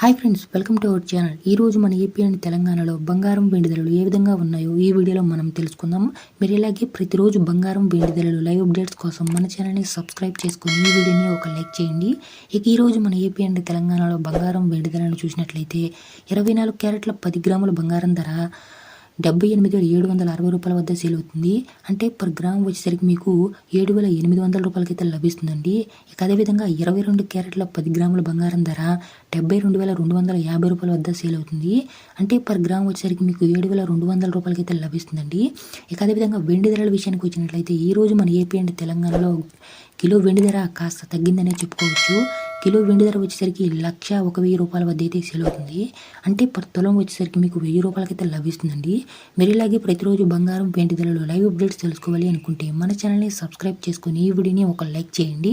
Hi friends welcome to our channel. ఈ రోజు మన ఏపీ అండ్ తెలంగాణలో బంగారం వెండి ధరలు ఏ విధంగా ఉన్నాయో ఈ వీడియోలో మనం తెలుసుకుందాం. మీరు ఇలాగే ప్రతిరోజు బంగారం వెండి ధరలు లైవ్ అప్డేట్స్ కోసం మన ఛానల్ని సబ్స్క్రైబ్ చేసుకొని ఈ వీడియోని ఒక లైక్ చేయండి. ఇక ఈరోజు మన ఏపీ అండ్ తెలంగాణలో బంగారం వెండి ధరలను చూసినట్లయితే ఇరవై నాలుగు క్యారెట్ల పది గ్రాముల బంగారం ధర డెబ్బై ఎనిమిది వేల ఏడు వందల అరవై రూపాయల వద్ద సేల్ అవుతుంది. అంటే పర్ గ్రామ్ వచ్చేసరికి మీకు ఏడు వేల ఎనిమిది వందల రూపాయలకైతే లభిస్తుందండి. ఇక అదేవిధంగా ఇరవై రెండు క్యారెట్ల పది గ్రాముల బంగారం ధర డెబ్బై రెండు వేల రెండు వందల యాభై రూపాయల వద్ద సేల్ అవుతుంది. అంటే పర్ గ్రామ్ వచ్చేసరికి మీకు ఏడు వేల రెండు వందల రూపాయలకైతే లభిస్తుందండి. ఇక అదేవిధంగా వెండి ధరల విషయానికి వచ్చినట్లయితే ఈ రోజు మన ఏపీ అండ్ తెలంగాణలో కిలో వెండి ధర కాస్త తగ్గిందనే చెప్పుకోవచ్చు. కిలో వెండి ధర వచ్చేసరికి లక్ష ఒక వెయ్యి రూపాయల వద్ద అయితే సేల్ అవుతుంది అంటే పర్ తులం వచ్చేసరికి మీకు వెయ్యి రూపాయలకైతే లభిస్తుందండి. మీరు ఇలాగే ప్రతిరోజు బంగారం వెండి ధరలు లైవ్ అప్డేట్స్ తెలుసుకోవాలి అనుకుంటే మన ఛానల్ని సబ్స్క్రైబ్ చేసుకొని ఈ వీడియోని ఒక లైక్ చేయండి.